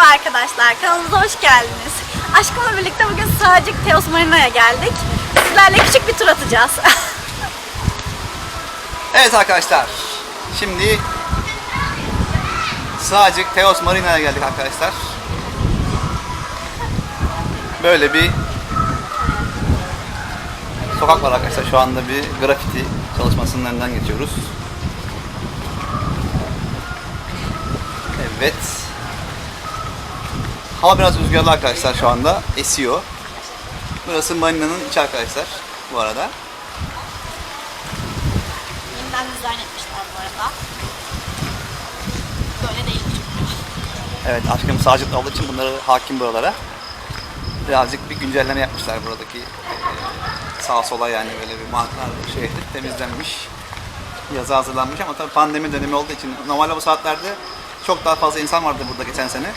Merhaba arkadaşlar, kanalımıza hoş geldiniz. Aşkımla birlikte bugün Sığacık Teos Marina'ya geldik. Sizlerle küçük bir tur atacağız. Evet arkadaşlar. Şimdi Sığacık Teos Marina'ya geldik arkadaşlar. Böyle bir sokak var arkadaşlar. Şu anda bir grafiti çalışmasının önünden geçiyoruz. Evet. Hava biraz rüzgarlı arkadaşlar şu anda. Esiyor. Burası Marina'nın içi arkadaşlar bu arada. Yeniden dizayn etmişler bu arada. Böyle değil çünkü. Evet aşkım sağcıklı olduğu için bunları hakim buralara. Birazcık bir güncelleme yapmışlar buradaki e, sağa sola yani böyle bir marklar şey temizlenmiş. Yaza hazırlanmış ama tabii pandemi dönemi olduğu için normalde bu saatlerde çok daha fazla insan vardı burada geçen sene.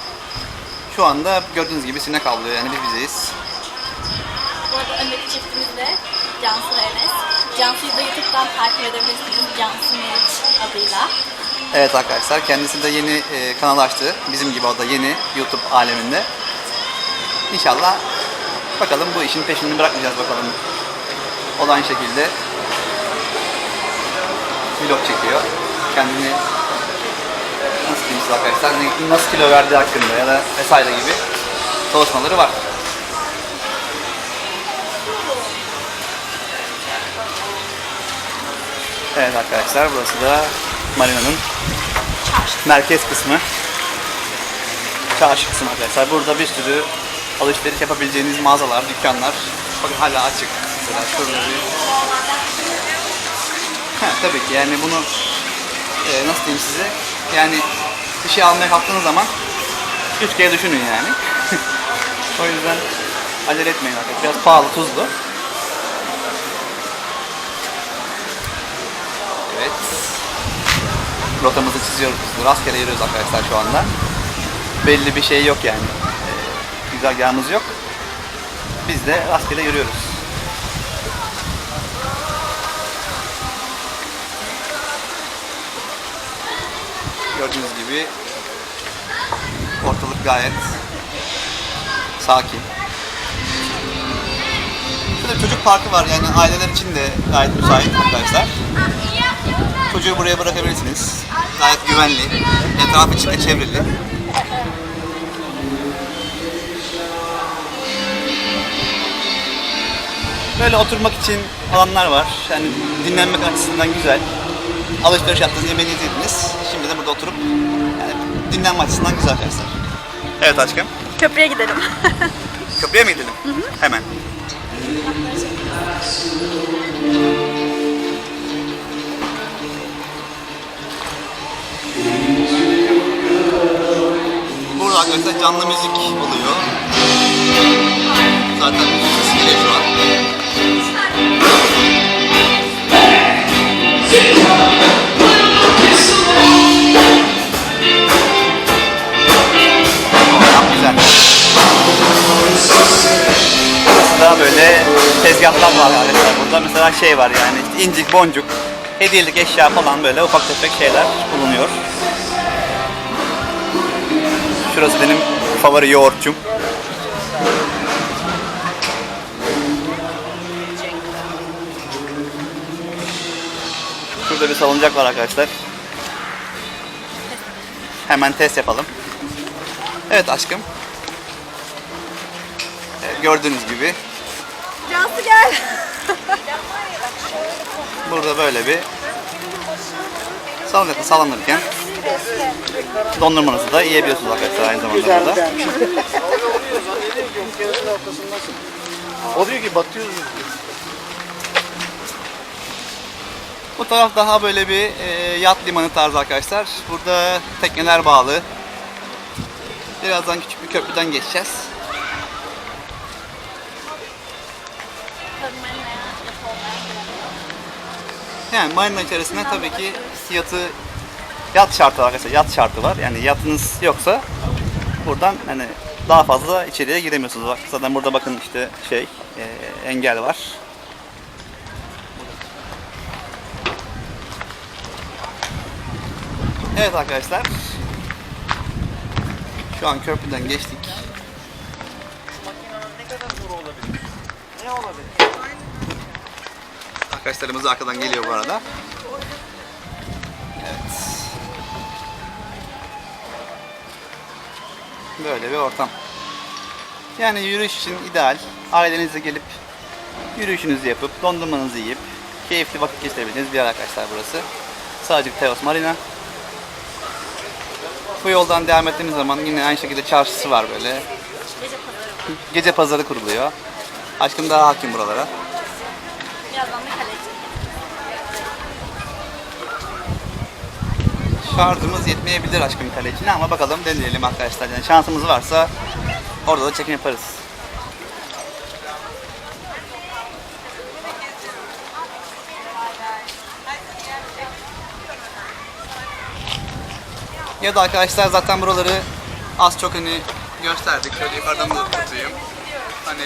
Şu anda gördüğünüz gibi sinek avlıyor yani biz bizeyiz. Bu arada öndeki çiftimiz de Cansu ve Enes. Cansu'yu da YouTube'dan takip edebilirsiniz. Cansu Meriç adıyla. Evet arkadaşlar kendisi de yeni e, kanal açtı. Bizim gibi o da yeni YouTube aleminde. İnşallah bakalım bu işin peşini bırakmayacağız bakalım. O da aynı şekilde vlog çekiyor. Kendini ne- nasıl kilo verdiği hakkında ya da vesaire gibi çalışmaları var. Evet arkadaşlar burası da Marina'nın merkez kısmı. Çarşı kısmı arkadaşlar. Burada bir sürü alışveriş yapabileceğiniz mağazalar, dükkanlar. Bakın hala açık. Mesela şurada bir... Ha, tabii ki yani bunu e, nasıl diyeyim size? Yani bir şey almaya kalktığınız zaman üç kere düşünün yani. o yüzden acele etmeyin arkadaşlar. Biraz pahalı, tuzlu. Evet. Rotamızı çiziyoruz. Rastgele yürüyoruz arkadaşlar şu anda. Belli bir şey yok yani. Ee, güzergahımız yok. Biz de rastgele yürüyoruz. Gördüğünüz gibi ortalık gayet sakin. Şurada bir çocuk parkı var yani aileler için de gayet müsait arkadaşlar. Çocuğu buraya bırakabilirsiniz. Gayet güvenli. Etraf içinde çevrili. Böyle oturmak için alanlar var. Yani dinlenmek açısından güzel. Alışveriş yaptınız, yemeğinizi yediniz. Şimdi de burada oturup yani dinlenme açısından güzel arkadaşlar. Evet aşkım. Köprüye gidelim. Köprüye mi gidelim? Hemen. Burada arkadaşlar canlı müzik oluyor. Zaten müzik geliyor şu an. Ortam güzel. Burası da böyle tezgahlar var arkadaşlar. Burada mesela şey var yani incik boncuk, hediyelik eşya falan böyle ufak tefek şeyler bulunuyor. Şurası benim favori yoğurtçum. Şurada bir salıncak var arkadaşlar. Hemen test yapalım. Evet aşkım. Evet, gördüğünüz gibi Cansu gel. burada böyle bir salıncakta sallanırken dondurmanızı da yiyebiliyorsunuz arkadaşlar aynı zamanda burada. O diyor ki batıyoruz biz diyor. Bu taraf daha böyle bir e, yat limanı tarzı arkadaşlar. Burada tekneler bağlı. Birazdan küçük bir köprüden geçeceğiz. Yani marina içerisinde tabii ki yatı yat şartı arkadaşlar. Yat şartı var. Yani yatınız yoksa buradan hani daha fazla içeriye giremiyorsunuz. Bak zaten burada bakın işte şey e, engel var. Evet arkadaşlar. Şu an köprüden geçtik. Makinenin ne kadar zor olabilir? Ne olabilir? Arkadaşlarımız arkadan geliyor bu arada. Evet. Böyle bir ortam. Yani yürüyüş için ideal. Ailenizle gelip yürüyüşünüzü yapıp dondurmanızı yiyip keyifli vakit geçirebildiğiniz bir yer arkadaşlar burası. Sağcık Teos Marina. Bu yoldan devam ettiğimiz zaman yine aynı şekilde çarşısı var böyle. Gece pazarı. Gece pazarı kuruluyor. Aşkım daha hakim buralara. Birazdan da kaleci. Şarjımız yetmeyebilir aşkım kale içine ama bakalım deneyelim arkadaşlar. Yani şansımız varsa orada da çekim yaparız. Ya da arkadaşlar zaten buraları az çok hani gösterdik. Şöyle yukarıdan da tutayım. Hani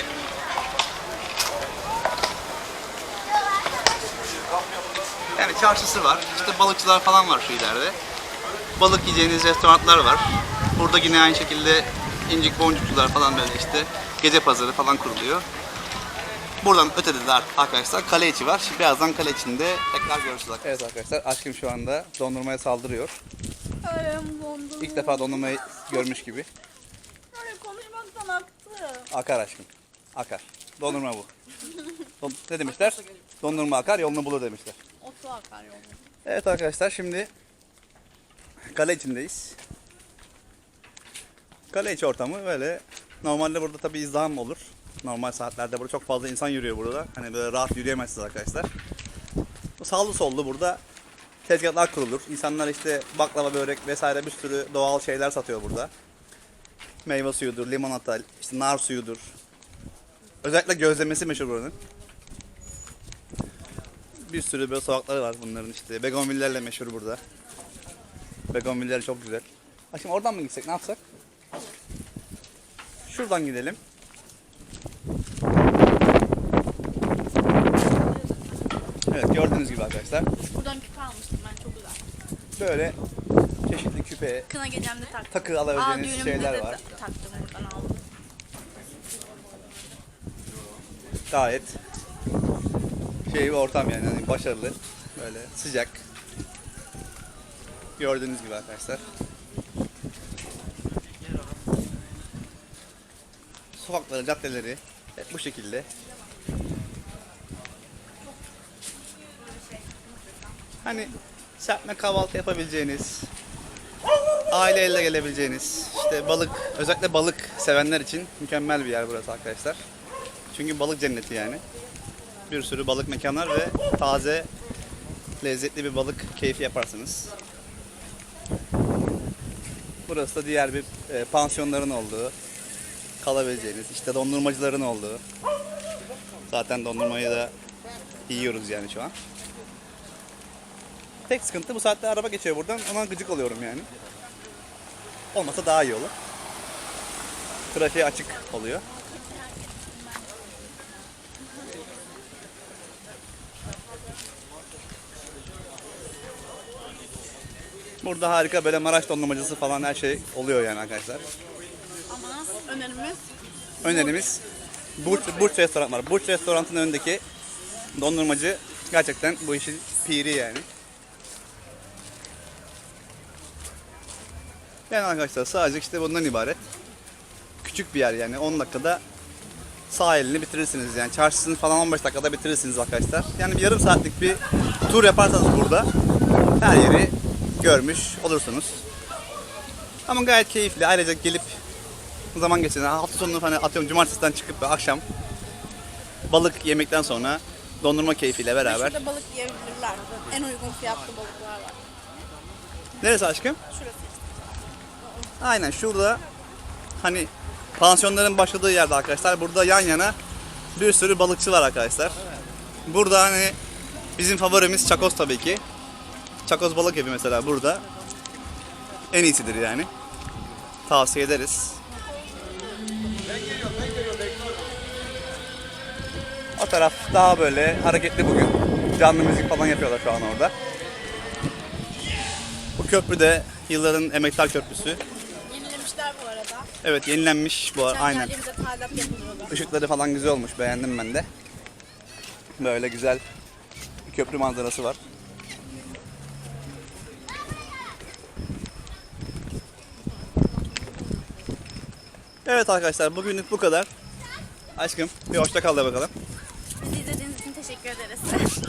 Yani çarşısı var. İşte balıkçılar falan var şu ileride. Balık yiyeceğiniz restoranlar var. Burada yine aynı şekilde incik boncukçular falan böyle işte gece pazarı falan kuruluyor. Buradan ötede de arkadaşlar kale içi var. Şimdi birazdan kale içinde tekrar görüşürüz. Evet arkadaşlar aşkım şu anda dondurmaya saldırıyor. İlk defa dondurmayı görmüş gibi. Öyle konuşmaktan aktı. Akar aşkım. Akar. Dondurma bu. Don- ne demişler? Dondurma akar yolunu bulur demişler. Otu akar yolda. Evet arkadaşlar şimdi kale içindeyiz. Kale içi ortamı böyle. Normalde burada tabii izdiham olur. Normal saatlerde burada çok fazla insan yürüyor burada. Hani böyle rahat yürüyemezsiniz arkadaşlar. Sağlı sollu burada tezgahlar kurulur. İnsanlar işte baklava, börek vesaire bir sürü doğal şeyler satıyor burada. Meyve suyudur, limonata, işte nar suyudur. Özellikle gözlemesi meşhur buranın. Bir sürü böyle sokakları var bunların işte. Begonvillerle meşhur burada. Begonviller çok güzel. Ha şimdi oradan mı gitsek ne yapsak? Şuradan gidelim. Evet gördüğünüz gibi arkadaşlar. Buradan küpe güzel. Böyle çeşitli küpe, Kına gecemde taktım. takı Aa alabileceğiniz düğünümde şeyler de var. ta- taktım buradan aldım. Gayet şey bir ortam yani hani başarılı. Böyle sıcak. Gördüğünüz gibi arkadaşlar. Sokakları, caddeleri hep bu şekilde. Hani serpme kahvaltı yapabileceğiniz, aileyle gelebileceğiniz, işte balık, özellikle balık sevenler için mükemmel bir yer burası arkadaşlar. Çünkü balık cenneti yani. Bir sürü balık mekanlar ve taze, lezzetli bir balık keyfi yaparsınız. Burası da diğer bir e, pansiyonların olduğu, kalabileceğiniz, işte dondurmacıların olduğu. Zaten dondurmayı da yiyoruz yani şu an. Tek sıkıntı bu saatte araba geçiyor buradan. Ona gıcık oluyorum yani. Olmasa daha iyi olur. Trafiğe açık oluyor. Burada harika böyle Maraş dondurmacısı falan her şey oluyor yani arkadaşlar. Ama önerimiz Önerimiz Burç, Burç restoran var. Burç restoranın önündeki dondurmacı gerçekten bu işin piri yani. Yani arkadaşlar sadece işte bundan ibaret. Küçük bir yer yani 10 dakikada sahilini bitirirsiniz yani. Çarşısını falan 15 dakikada bitirirsiniz arkadaşlar. Yani bir yarım saatlik bir tur yaparsanız burada her yeri görmüş olursunuz. Ama gayet keyifli. Ayrıca gelip zaman geçirin. Hafta sonu hani atıyorum cumartesiden çıkıp ve akşam balık yemekten sonra dondurma keyfiyle beraber. şurada balık yiyebilirler. En uygun fiyatlı balıklar var. Neresi aşkım? Şurası. Aynen şurada hani pansiyonların başladığı yerde arkadaşlar. Burada yan yana bir sürü balıkçı var arkadaşlar. Burada hani bizim favorimiz Çakos tabii ki. Çakos balık evi mesela burada. En iyisidir yani. Tavsiye ederiz. O taraf daha böyle hareketli bugün. Canlı müzik falan yapıyorlar şu an orada. Bu köprü de yılların emektar köprüsü. Yenilemiş yenilemişler bu arada. Evet yenilenmiş bu Geçen aynen. Işıkları falan güzel olmuş. Beğendim ben de. Böyle güzel bir köprü manzarası var. Evet arkadaşlar bugünlük bu kadar. Aşkım bir hoşça kal da bakalım. Bizi izlediğiniz için teşekkür ederiz.